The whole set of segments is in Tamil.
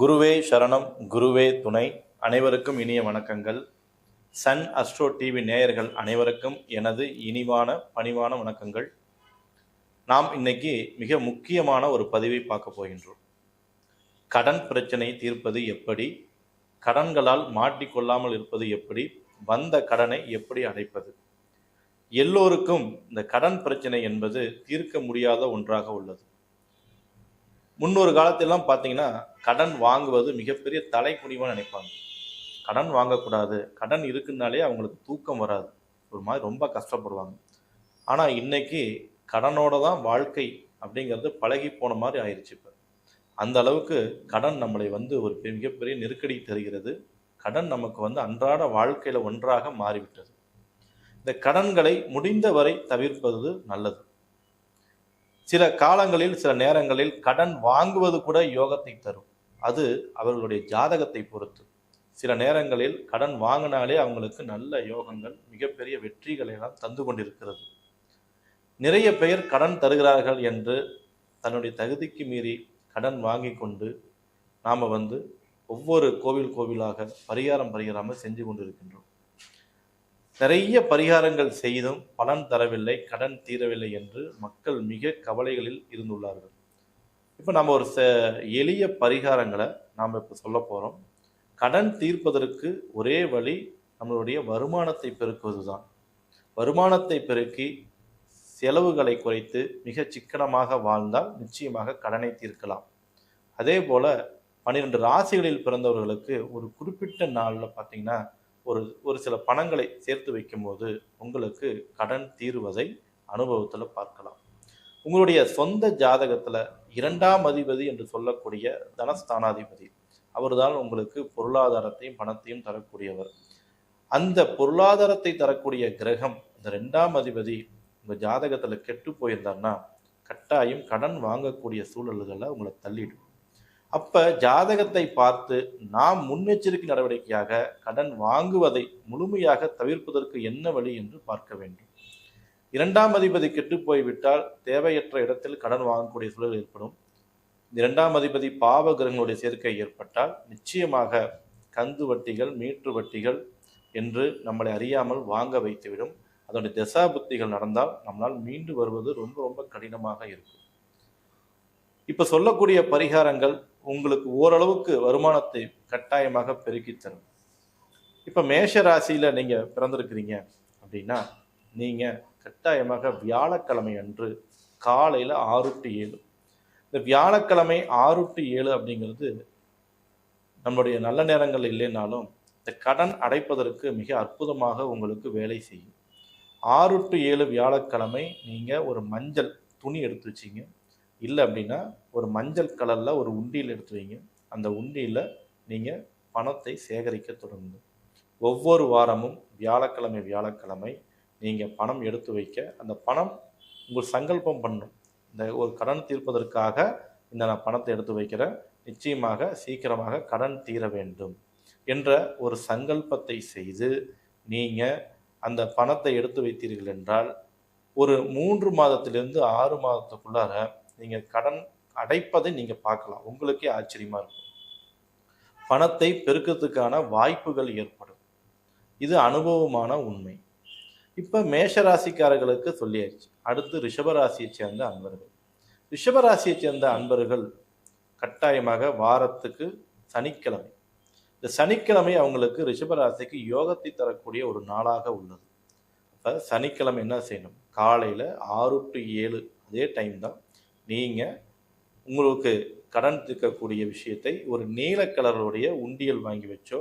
குருவே சரணம் குருவே துணை. அனைவருக்கும் இனிய வணக்கங்கள். சன் அஸ்ட்ரோ டிவி நேயர்கள் அனைவருக்கும் எனது இனிவான பணிவான வணக்கங்கள். நாம் இன்னைக்கு மிக முக்கியமான ஒரு பதிவை பார்க்க போகின்றோம். கடன் பிரச்சனை தீர்ப்பது எப்படி? கடன்களால் மாட்டிக்கொள்ளாமல் இருப்பது எப்படி? வந்த கடனை எப்படி அடைப்பது? எல்லோருக்கும் இந்த கடன் பிரச்சனை என்பது தீர்க்க முடியாத ஒன்றாக உள்ளது. முன்னொரு காலத்திலலாம் பார்த்தீங்கன்னா கடன் வாங்குவது மிகப்பெரிய தலைக்குனிவாக நினைப்பாங்க. கடன் வாங்கக்கூடாது. கடன் இருக்குன்னாலே அவங்களுக்கு தூக்கம் வராது. ஒரு மாதிரி ரொம்ப கஷ்டப்படுவாங்க. ஆனால் இன்னைக்கு கடனோட தான் வாழ்க்கை அப்படிங்கிறது பழகி போன மாதிரி ஆயிடுச்சு இப்போ. அந்த அளவுக்கு கடன் நம்மளை வந்து ஒரு பெ- மிகப்பெரிய நெருக்கடி தருகிறது. கடன் நமக்கு வந்து அன்றாட வாழ்க்கையில் ஒன்றாக மாறிவிட்டது. இந்த கடன்களை முடிந்தவரை தவிர்ப்பது நல்லது. சில காலங்களில் சில நேரங்களில் கடன் வாங்குவது கூட யோகத்தை தரும். அது அவர்களுடைய ஜாதகத்தை பொறுத்து. சில நேரங்களில் கடன் வாங்கினாலே அவங்களுக்கு நல்ல யோகங்கள் மிகப்பெரிய வெற்றிகளை எல்லாம் தந்து கொண்டிருக்கிறது. நிறைய பேர் கடன் தருகிறார்கள் என்று தன்னுடைய தகுதிக்கு மீறி கடன் வாங்கி கொண்டு நாம் வந்து ஒவ்வொரு கோவில் கோவிலாக பரிகாரம் பரிகாரமாக செஞ்சு கொண்டிருக்கின்றோம். நிறைய பரிகாரங்கள் செய்தும் பலன் தரவில்லை கடன் தீரவில்லை என்று மக்கள் மிக கவலைகளில் இருந்துள்ளார்கள். இப்போ நம்ம ஒரு ச எளிய பரிகாரங்களை நாம் இப்போ சொல்ல போகிறோம் கடன் தீர்ப்பதற்கு ஒரே வழி நம்மளுடைய வருமானத்தை பெருக்குவது தான் வருமானத்தை பெருக்கி செலவுகளை குறைத்து மிக சிக்கனமாக வாழ்ந்தால் நிச்சயமாக கடனை தீர்க்கலாம். அதே போல் பன்னிரெண்டு ராசிகளில் பிறந்தவர்களுக்கு ஒரு குறிப்பிட்ட நாளில் பார்த்தீங்கன்னா ஒரு ஒரு சில பணங்களை சேர்த்து வைக்கும்போது உங்களுக்கு கடன் தீருவதை அனுபவத்தில் பார்க்கலாம். உங்களுடைய சொந்த ஜாதகத்தில் இரண்டாம் அதிபதி என்று சொல்லக்கூடிய தனஸ்தானாதிபதி அவர்தான் உங்களுக்கு பொருளாதாரத்தையும் பணத்தையும் தரக்கூடியவர். அந்த பொருளாதாரத்தை தரக்கூடிய கிரகம் இந்த ரெண்டாம் அதிபதி உங்கள் ஜாதகத்தில் கெட்டு போயிருந்தாருன்னா கட்டாயம் கடன் வாங்கக்கூடிய சூழல்களை உங்களை தள்ளிடும். அப்ப ஜாதகத்தை பார்த்து நாம் முன்னெச்சரிக்கை நடவடிக்கையாக கடன் வாங்குவதை முழுமையாக தவிர்ப்பதற்கு என்ன வழி என்று பார்க்க வேண்டும். இரண்டாம் அதிபதி கெட்டு போய்விட்டால் தேவையற்ற இடத்தில் கடன் வாங்கக்கூடிய சூழல் ஏற்படும். இரண்டாம் அதிபதி பாவ கிரகங்களுடைய சேர்க்கை ஏற்பட்டால் நிச்சயமாக கந்து வட்டிகள் மீட்டு வட்டிகள் என்று நம்மளை அறியாமல் வாங்க வைத்துவிடும். அதனுடைய தசா புத்திகள் நடந்தால் நம்மளால் மீண்டு வருவது ரொம்ப ரொம்ப கடினமாக இருக்கும். இப்போ சொல்லக்கூடிய பரிகாரங்கள் உங்களுக்கு ஓரளவுக்கு வருமானத்தை கட்டாயமாக பெருக்கித் தரும் இப்ப மேஷ ராசியில நீங்க பிறந்திருக்கிறீங்க அப்படின்னா நீங்க கட்டாயமாக வியாழக்கிழமை அன்று காலையில ஆறு டு ஏழு. இந்த வியாழக்கிழமை ஆறு டு ஏழு அப்படிங்கிறது நம்முடைய நல்ல நேரங்கள் இல்லைனாலும் இந்த கடன் அடைப்பதற்கு மிக அற்புதமாக உங்களுக்கு வேலை செய்யும். ஆறு டு ஏழு வியாழக்கிழமை நீங்கள் ஒரு மஞ்சள் துணி எடுத்து வச்சிங்க. இல்லை அப்படின்னா ஒரு மஞ்சள் கலரில் ஒரு உண்டியில் எடுத்து வைங்க. அந்த உண்டியில் நீங்கள் பணத்தை சேகரிக்க தொடங்குங்க ஒவ்வொரு வாரமும் வியாழக்கிழமை வியாழக்கிழமை நீங்கள் பணம் எடுத்து வைக்க அந்த பணம் உங்கள் சங்கல்பம் பண்ணும். இந்த ஒரு கடன் தீர்ப்பதற்காக இந்த நான் பணத்தை எடுத்து வைக்கிறேன். நிச்சயமாக சீக்கிரமாக கடன் தீர வேண்டும் என்ற ஒரு சங்கல்பத்தை செய்து நீங்கள் அந்த பணத்தை எடுத்து வைத்தீர்கள் என்றால் ஒரு மூன்று மாதத்திலிருந்து ஆறு மாதத்துக்குள்ளார நீங்கள் கடன் அடைப்பதை நீங்கள் பார்க்கலாம். உங்களுக்கே ஆச்சரியமாக இருக்கும். பணத்தை பெருக்கத்துக்கான வாய்ப்புகள் ஏற்படும். இது அனுபவமான உண்மை. இப்போ மேஷராசிக்காரர்களுக்கு சொல்லியாச்சு. அடுத்து ரிஷபராசியை சேர்ந்த அன்பர்கள். ரிஷபராசியை சேர்ந்த அன்பர்கள் கட்டாயமாக வாரத்துக்கு சனிக்கிழமை. இந்த சனிக்கிழமை அவங்களுக்கு ரிஷபராசிக்கு யோகத்தை தரக்கூடிய ஒரு நாளாக உள்ளது. அப்போ சனிக்கிழமை என்ன செய்யணும்? காலையில் ஆறு டு ஏழு அதே டைம் தான் நீங்கள் உங்களுக்கு கடன் தீர்க்கக்கூடிய விஷயத்தை ஒரு நீல கலருடைய உண்டியல் வாங்கி வச்சோ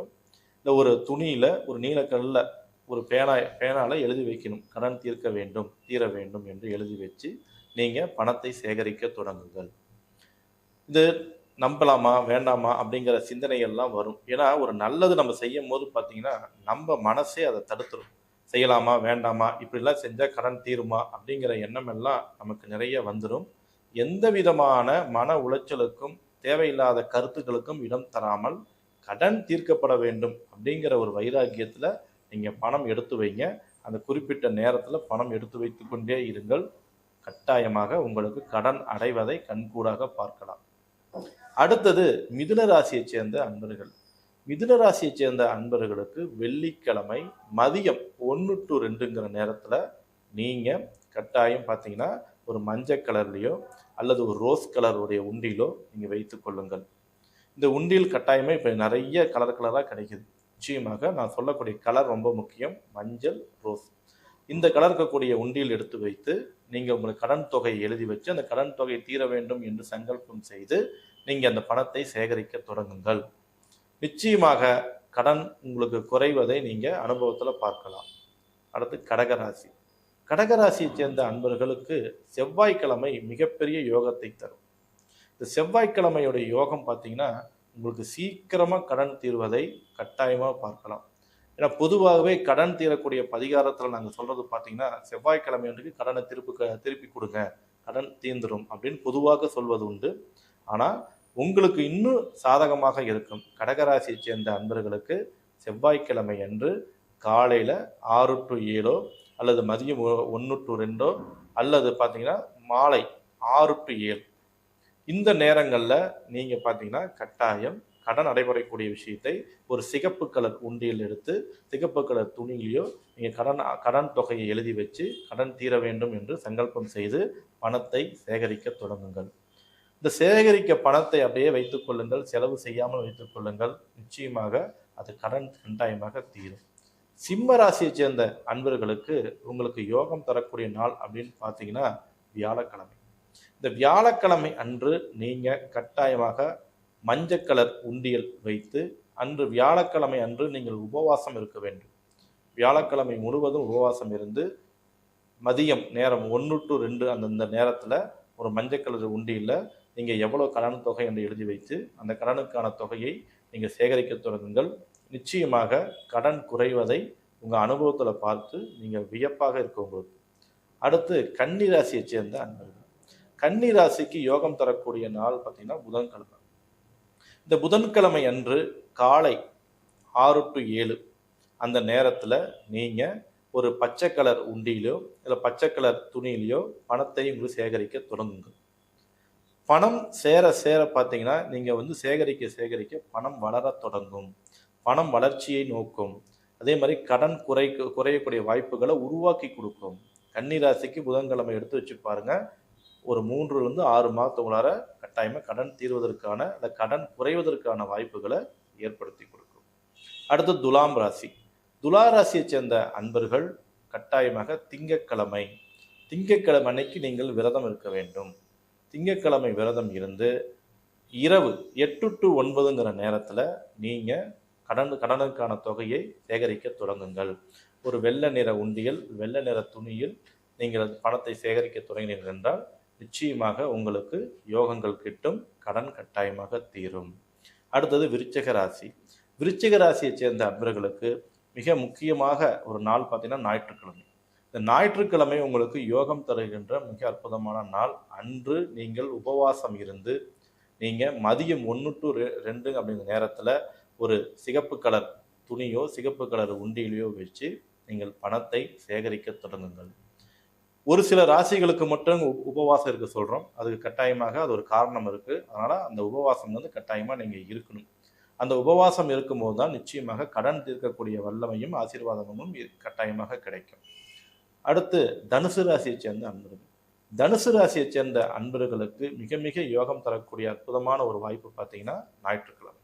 இல்லை ஒரு துணியில் ஒரு நீலக்கல்லில் ஒரு பேனா பேனால் எழுதி வைக்கணும். கடன் தீர்க்க வேண்டும் தீர வேண்டும் என்று எழுதி வச்சு நீங்கள் பணத்தை சேகரிக்க தொடங்குங்கள். இது நம்பலாமா வேண்டாமா அப்படிங்கிற சிந்தனைகள்லாம் வரும். ஏன்னா ஒரு நல்லது நம்ம செய்யும் போது பார்த்தீங்கன்னா நம்ம மனசே அதை தடுத்துரும். செய்யலாமா வேண்டாமா இப்படிலாம் செஞ்சால் கடன் தீருமா அப்படிங்கிற எண்ணம் எல்லாம் நமக்கு நிறைய வந்துடும் எந்த விதமான மன உளைச்சலுக்கும் தேவையில்லாத கருத்துக்களுக்கும் இடம் தராமல் கடன் தீர்க்கப்பட வேண்டும் அப்படிங்கிற ஒரு வைராக்கியத்தில் நீங்கள் பணம் எடுத்து வைங்க. அந்த குறிப்பிட்ட நேரத்தில் பணம் எடுத்து வைத்து கொண்டே இருங்கள். கட்டாயமாக உங்களுக்கு கடன் அடைவதை கண்கூடாக பார்க்கலாம். அடுத்தது மிதுன ராசியைச் சேர்ந்த அன்பர்கள். மிதுன ராசியைச் சேர்ந்த அன்பர்களுக்கு வெள்ளிக்கிழமை மதியம் ஒன்று டு ரெண்டுங்கிற நேரத்தில் நீங்கள் கட்டாயம் பார்த்தீங்கன்னா ஒரு மஞ்சள் கலர்லேயோ அல்லது ஒரு ரோஸ் கலருடைய உண்டியிலோ நீங்கள் வைத்து கொள்ளுங்கள். இந்த உண்டியல் கட்டாயமே இப்போ நிறைய கலர் கலராக கிடைக்குது. நிச்சயமாக நான் சொல்லக்கூடிய கலர் ரொம்ப முக்கியம் மஞ்சள் ரோஸ். இந்த கலர் இருக்கக்கூடிய உண்டியில் எடுத்து வைத்து நீங்கள் உங்களுக்கு கடன் தொகையை எழுதி வச்சு அந்த கடன் தொகையை தீர வேண்டும் என்று சங்கல்பம் செய்து நீங்கள் அந்த பணத்தை சேகரிக்க தொடங்குங்கள். நிச்சயமாக கடன் உங்களுக்கு குறைவதை நீங்கள் அனுபவத்தில் பார்க்கலாம். அடுத்து கடகராசி. கடகராசியைச் சேர்ந்த அன்பர்களுக்கு செவ்வாய்க்கிழமை மிகப்பெரிய யோகத்தை தரும். இந்த செவ்வாய்க்கிழமையுடைய யோகம் பார்த்தீங்கன்னா உங்களுக்கு சீக்கிரமாக கடன் தீர்வதை கட்டாயமாக பார்க்கலாம். ஏன்னா பொதுவாகவே கடன் தீரக்கூடிய பரிகாரத்தில் நாங்கள் சொல்கிறது பார்த்தீங்கன்னா செவ்வாய்க்கிழமை அன்றைக்கு கடனை திருப்பி க- திருப்பி கொடுங்க கடன் தீர்ந்துடும் அப்படின்னு பொதுவாக சொல்வது உண்டு. ஆனால் உங்களுக்கு இன்னும் சாதகமாக இருக்கும் கடகராசியை சேர்ந்த அன்பர்களுக்கு செவ்வாய்க்கிழமை அன்று காலையில் ஆறு டு ஏழோ அல்லது மதியம் ஒன்று டு ரெண்டோ அல்லது பார்த்தீங்கன்னா மாலை ஆறு டு ஏழு. இந்த நேரங்களில் நீங்கள் பார்த்தீங்கன்னா கட்டாயம் கடன் அடைபடக்கூடிய விஷயத்தை ஒரு சிகப்பு கலர் உண்டியல் எடுத்து சிகப்பு கலர் துணியிலையோ நீங்கள் கடன் கடன் தொகையை எழுதி வச்சு கடன் தீர வேண்டும் என்று சங்கல்பம் செய்து பணத்தை சேகரிக்க தொடங்குங்கள். இந்த சேகரிக்க பணத்தை அப்படியே வைத்துக் கொள்ளுங்கள். செலவு செய்யாமல் வைத்துக் கொள்ளுங்கள். நிச்சயமாக அது கடன் கட்டாயமாக தீரும். சிம்ம ராசியை சேர்ந்த அன்பர்களுக்கு உங்களுக்கு யோகம் தரக்கூடிய நாள் அப்படின்னு பார்த்தீங்கன்னா வியாழக்கிழமை. இந்த வியாழக்கிழமை அன்று நீங்கள் கட்டாயமாக மஞ்சள் கலர் உண்டியல் வைத்து அன்று வியாழக்கிழமை அன்று நீங்கள் உபவாசம் இருக்க வேண்டும். வியாழக்கிழமை முழுவதும் உபவாசம் இருந்து மதியம் நேரம் ஒன்று டு ரெண்டு அந்தந்த நேரத்தில் ஒரு மஞ்சள் கலர் உண்டியில் நீங்கள் எவ்வளோ கடன் தொகை என்று எழுதி வைத்து அந்த கடனுக்கான தொகையை நீங்கள் சேகரிக்க தொடங்குங்கள். நிச்சயமாக கடன் குறைவதை உங்கள் அனுபவத்தில் பார்த்து நீங்கள் வியப்பாக இருக்க உங்களுக்கு. அடுத்து கன்னி ராசியை சேர்ந்த அன்பர்கள். கன்னி ராசிக்கு யோகம் தரக்கூடிய நாள் பார்த்தீங்கன்னா புதன்கிழமை. இந்த புதன்கிழமை அன்று காலை ஆறு டு ஏழு அந்த நேரத்தில் நீங்கள் ஒரு பச்சை கலர் உண்டியிலோ இல்லை பச்சை கலர் துணியிலையோ பணத்தை உங்களுக்கு சேகரிக்க தொடங்குங்கள். பணம் சேர சேர பார்த்தீங்கன்னா நீங்கள் வந்து சேகரிக்க சேகரிக்க பணம் வளரத் தொடங்கும். பணம் வளர்ச்சியை நோக்கும். அதே மாதிரி கடன் குறை குறையக்கூடிய வாய்ப்புகளை உருவாக்கி கொடுக்கும். கன்னிராசிக்கு புதன்கிழமை எடுத்து வச்சு பாருங்க. ஒரு மூன்றுலேருந்து ஆறு மாதத்துக்குள்ளார கட்டாயமாக கடன் தீர்வதற்கான அந்த கடன் குறைவதற்கான வாய்ப்புகளை ஏற்படுத்தி கொடுக்கும். அடுத்து துலாம் ராசி. துலா ராசியைச் சேர்ந்த அன்பர்கள் கட்டாயமாக திங்கக்கிழமை. திங்கட்கிழமை அன்னைக்கு நீங்கள் விரதம் இருக்க வேண்டும். திங்கட்கிழமை விரதம் இருந்து இரவு எட்டு டு ஒன்பதுங்கிற நேரத்தில் நீங்கள் கடன் கடனுக்கான தொகையை சேகரிக்க தொடங்குங்கள். ஒரு வெள்ளை நிற உண்டியல் வெள்ளை நிற துணியில் நீங்கள் அந்த பணத்தை சேகரிக்க தொடங்கினீர்கள் என்றால் நிச்சயமாக உங்களுக்கு யோகங்கள் கிட்டும் கடன் கட்டாயமாக தீரும். அடுத்தது விருச்சக ராசி. விருச்சிக ராசியைச் சேர்ந்த அன்பர்களுக்கு மிக முக்கியமாக ஒரு நாள் பார்த்தீங்கன்னா ஞாயிற்றுக்கிழமை. இந்த ஞாயிற்றுக்கிழமை உங்களுக்கு யோகம் தருகின்ற மிக அற்புதமான நாள். அன்று நீங்கள் உபவாசம் இருந்து நீங்கள் மதியம் ஒன்று டு ரெ ரெண்டு அப்படிங்கிற நேரத்தில் ஒரு சிகப்பு கலர் துணியோ சிகப்பு கலர் உண்டியிலையோ வச்சு நீங்கள் பணத்தை சேகரிக்க தொடங்குங்கள். ஒரு சில ராசிகளுக்கு மட்டும் உபவாசம் இருக்க சொல்கிறோம் அதுக்கு கட்டாயமாக அது ஒரு காரணம் இருக்குது அதனால் அந்த உபவாசம் வந்து கட்டாயமாக நீங்கள் இருக்கணும். அந்த உபவாசம் இருக்கும்போது தான் நிச்சயமாக கடன் தீர்க்கக்கூடிய வல்லமையும் ஆசீர்வாதமும் கட்டாயமாக கிடைக்கும். அடுத்து தனுசு ராசியைச் சேர்ந்த அன்பர்கள். தனுசு ராசியைச் சேர்ந்த அன்பர்களுக்கு மிக மிக யோகம் தரக்கூடிய அற்புதமான ஒரு வாய்ப்பு பார்த்தீங்கன்னா ஞாயிற்றுக்கிழமை.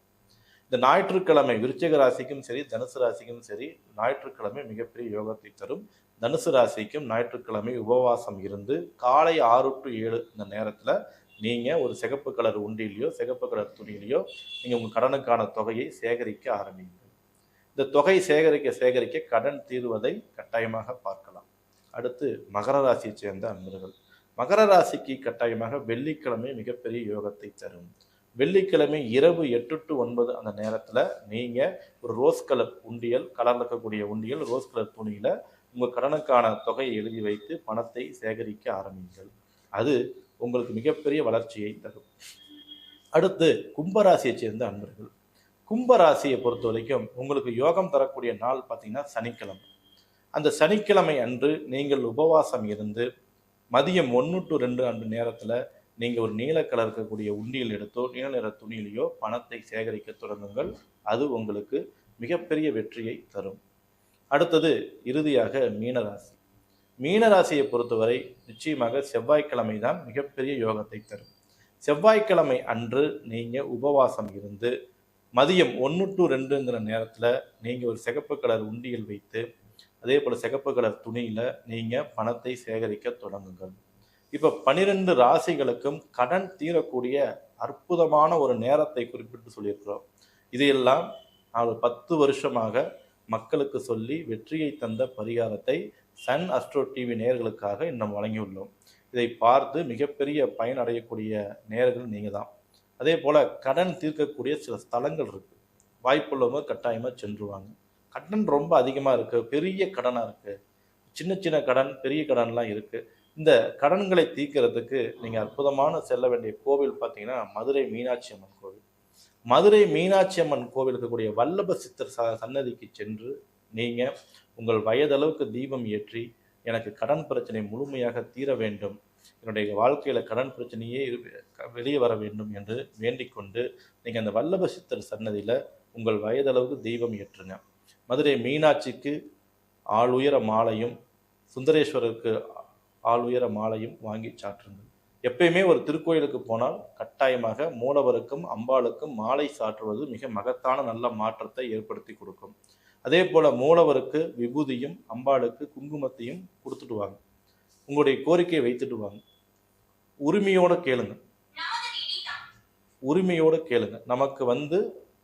இந்த ஞாயிற்றுக்கிழமை விருச்சிக ராசிக்கும் சரி தனுசு ராசிக்கும் சரி ஞாயிற்றுக்கிழமை மிகப்பெரிய யோகத்தை தரும். தனுசு ராசிக்கும் ஞாயிற்றுக்கிழமை உபவாசம் இருந்து காலை ஆறு டு ஏழு இந்த நேரத்தில் நீங்கள் ஒரு சிகப்பு கலர் உண்டியிலையோ சிகப்பு கலர் துணியிலையோ நீங்கள் உங்கள் கடனுக்கான தொகையை சேகரிக்க ஆரம்பிங்க இந்த தொகை சேகரிக்க சேகரிக்க கடன் தீர்வதை கட்டாயமாக பார்க்கலாம். அடுத்து மகர ராசியை சேர்ந்த அன்பர்கள். மகர ராசிக்கு கட்டாயமாக வெள்ளிக்கிழமை மிகப்பெரிய யோகத்தை தரும். வெள்ளிக்கிழமை இரவு எட்டு டு ஒன்பது அந்த நேரத்தில் நீங்கள் ஒரு ரோஸ் கலர் உண்டியல் கலரில் இருக்கக்கூடிய உண்டியல் ரோஸ் கலர் துணியில் உங்கள் கடனுக்கான தொகையை எழுதி வைத்து பணத்தை சேகரிக்க ஆரம்பிங்கள் அது உங்களுக்கு மிகப்பெரிய வளர்ச்சியை தரும். அடுத்து கும்பராசியை சேர்ந்த அன்பர்கள். கும்பராசியை பொறுத்த வரைக்கும் உங்களுக்கு யோகம் தரக்கூடிய நாள் பார்த்தீங்கன்னா சனிக்கிழமை. அந்த சனிக்கிழமை அன்று நீங்கள் உபவாசம் இருந்து மதியம் ஒன்று டு ரெண்டு அன்று நேரத்தில் நீங்கள் ஒரு நீல கலர் இருக்கக்கூடிய உண்டியல் எடுத்தோ நீல நிற துணியிலையோ பணத்தை சேகரிக்க தொடங்குங்கள். அது உங்களுக்கு மிகப்பெரிய வெற்றியை தரும். அடுத்தது இறுதியாக மீனராசி. மீனராசியை பொறுத்தவரை நிச்சயமாக செவ்வாய்க்கிழமை தான் மிகப்பெரிய யோகத்தை தரும். செவ்வாய்க்கிழமை அன்று நீங்கள் உபவாசம் இருந்து மதியம் ஒன்று டு ரெண்டுங்கிற நேரத்தில் நீங்கள் ஒரு சிகப்பு கலர் உண்டியல் வைத்து அதே போல் சிகப்பு கலர் துணியில் நீங்கள் பணத்தை சேகரிக்க தொடங்குங்கள். இப்போ பனிரெண்டு ராசிகளுக்கும் கடன் தீரக்கூடிய அற்புதமான ஒரு நேரத்தை குறிப்பிட்டு சொல்லியிருக்கிறோம். இதையெல்லாம் நான் பத்து வருஷமாக மக்களுக்கு சொல்லி வெற்றியை தந்த பரிகாரத்தை சன் அஸ்ட்ரோ டிவி நேர்களுக்காக இன்னும் வழங்கியுள்ளோம். இதை பார்த்து மிகப்பெரிய பயன் அடையக்கூடிய நேர்கள் நீங்கள் தான். அதே போல் கடன் தீர்க்கக்கூடிய சில ஸ்தலங்கள் இருக்குது வாய்ப்புள்ளவங்க கட்டாயமாக சென்றுவாங்க. கடன் ரொம்ப அதிகமாக இருக்குது பெரிய கடனாக இருக்குது சின்ன சின்ன கடன் பெரிய கடன்லாம் இருக்குது இந்த கடன்களை தீர்க்கிறதுக்கு நீங்கள் அற்புதமான செல்ல வேண்டிய கோவில் பார்த்தீங்கன்னா மதுரை மீனாட்சி அம்மன் கோவில். மதுரை மீனாட்சி அம்மன் கோவில் இருக்கக்கூடிய வல்லப சித்தர் ச சன்னதிக்கு சென்று நீங்கள் உங்கள் வயதளவுக்கு தீபம் ஏற்றி எனக்கு கடன் பிரச்சனை முழுமையாக தீர வேண்டும். என்னுடைய வாழ்க்கையில் கடன் பிரச்சனையே வெளியே வர வேண்டும் என்று வேண்டிக் கொண்டு நீங்கள் அந்த வல்லப சித்தர் சன்னதியில் உங்கள் வயதளவுக்கு தெய்வம் ஏற்றுங்க. மதுரை மீனாட்சிக்கு ஆளுயர மாலையும் சுந்தரேஸ்வரருக்கு ஆளுயர மாலையும் வாங்கி சாற்றுங்கள். எப்பயுமே ஒரு திருக்கோயிலுக்கு போனால் கட்டாயமாக மூலவருக்கும் அம்பாளுக்கும் மாலை சாற்றுவது மிக மகத்தான நல்ல மாற்றத்தை ஏற்படுத்தி கொடுக்கும். அதே போல மூலவருக்கு விபூதியும் அம்பாளுக்கு குங்குமத்தையும் கொடுத்துட்டு வாங்க உங்களுடைய கோரிக்கையை வைத்துட்டு வாங்க. உரிமையோட கேளுங்க உரிமையோட கேளுங்க நமக்கு வந்து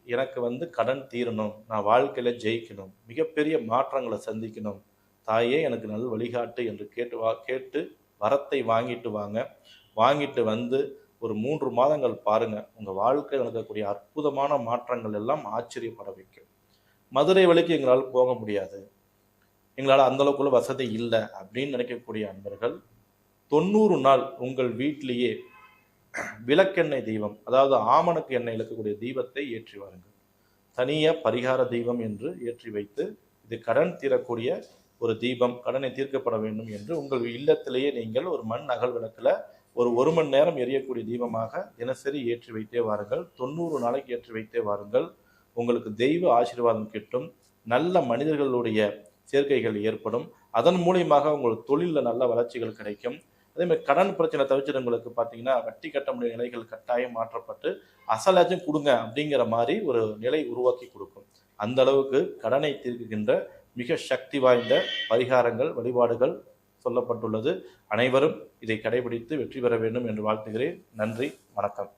எனக்கு வந்து கடன் தீரணும். நான் வாழ்க்கையில் ஜெயிக்கணும். மிகப்பெரிய மாற்றங்களை சந்திக்கணும். தாயே எனக்கு நல் வழிகாட்டு என்று கேட்டு வா கேட்டு வரத்தை வாங்கிட்டு வாங்க. வாங்கிட்டு வந்து ஒரு மூன்று மாதங்கள் பாருங்க. உங்க வாழ்க்கையில் நடக்கக்கூடிய அற்புதமான மாற்றங்கள் எல்லாம் ஆச்சரியப்பட வைக்கும். மதுரை வழிக்கு எங்களால் போக முடியாது. எங்களால் அந்த அளவுக்குள்ள வசதி இல்லை அப்படின்னு நினைக்கக்கூடிய அன்பர்கள் தொண்ணூறு நாள் உங்கள் வீட்டிலேயே விளக்கெண்ணெய் தெய்வம் அதாவது ஆமணக்கு எண்ணெய் இழக்கக்கூடிய தெய்வத்தை ஏற்றி வாருங்கள். தனியாக பரிகார தெய்வம் என்று ஏற்றி வைத்து இது கடன் தீரக்கூடிய ஒரு தீபம் கடனை தீர்க்கப்பட வேண்டும் என்று உங்கள் இல்லத்திலேயே நீங்கள் ஒரு மண் அகல் விளக்கில் ஒரு ஒரு மணி நேரம் எரியக்கூடிய தீபமாக தினசரி ஏற்றி வைத்தே வாருங்கள். தொண்ணூறு நாளைக்கு ஏற்றி வைத்தே வாருங்கள். உங்களுக்கு தெய்வ ஆசீர்வாதம் கிட்டும். நல்ல மனிதர்களுடைய சேர்க்கைகள் ஏற்படும். அதன் மூலியமாக உங்கள் தொழிலில் நல்ல வளர்ச்சிகள் கிடைக்கும். அதே மாதிரி கடன் பிரச்சனை தவிர்த்துறவங்களுக்கு பார்த்தீங்கன்னா வட்டி கட்ட முடிய நிலைகள் கட்டாயம் மாற்றப்பட்டு அசலாச்சும் கொடுங்க அப்படிங்கிற மாதிரி ஒரு நிலை உருவாக்கி கொடுக்கும். அந்த அளவுக்கு கடனை தீர்க்குகின்ற மிக சக்தி வாய்ந்த பரிகாரங்கள் வழிபாடுகள் சொல்லப்பட்டுள்ளது. அனைவரும் இதை கடைபிடித்து வெற்றி பெற வேண்டும் என்று வாழ்த்துகிறேன். நன்றி வணக்கம்.